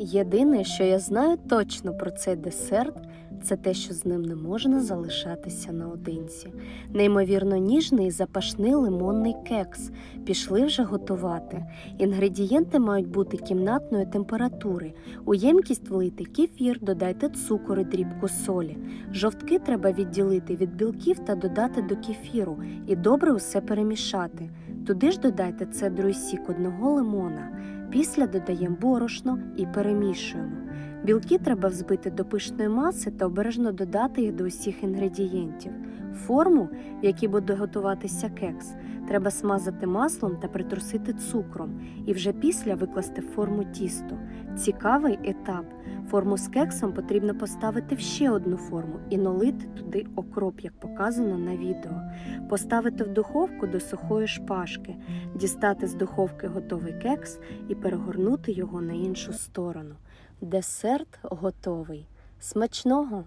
Єдине, що я знаю точно про цей десерт, це те, що з ним не можна залишатися наодинці. Неймовірно ніжний запашний лимонний кекс. Пішли вже готувати. Інгредієнти мають бути кімнатної температури. У ємкість влийте кефір, додайте цукор і дрібку солі. Жовтки треба відділити від білків та додати до кефіру і добре усе перемішати. Туди ж додайте цедру і сік одного лимона. Після додаємо борошно і перемішуємо. Білки треба взбити до пишної маси та обережно додати їх до усіх інгредієнтів. Форму, в якій буде готуватися кекс, треба смазати маслом та притрусити цукром, і вже після викласти форму тісто. Цікавий етап. Форму з кексом потрібно поставити в ще одну форму і налити туди окроп, як показано на відео. Поставити в духовку до сухої шпажки, дістати з духовки готовий кекс і перегорнути його на іншу сторону. Десерт готовий. Смачного!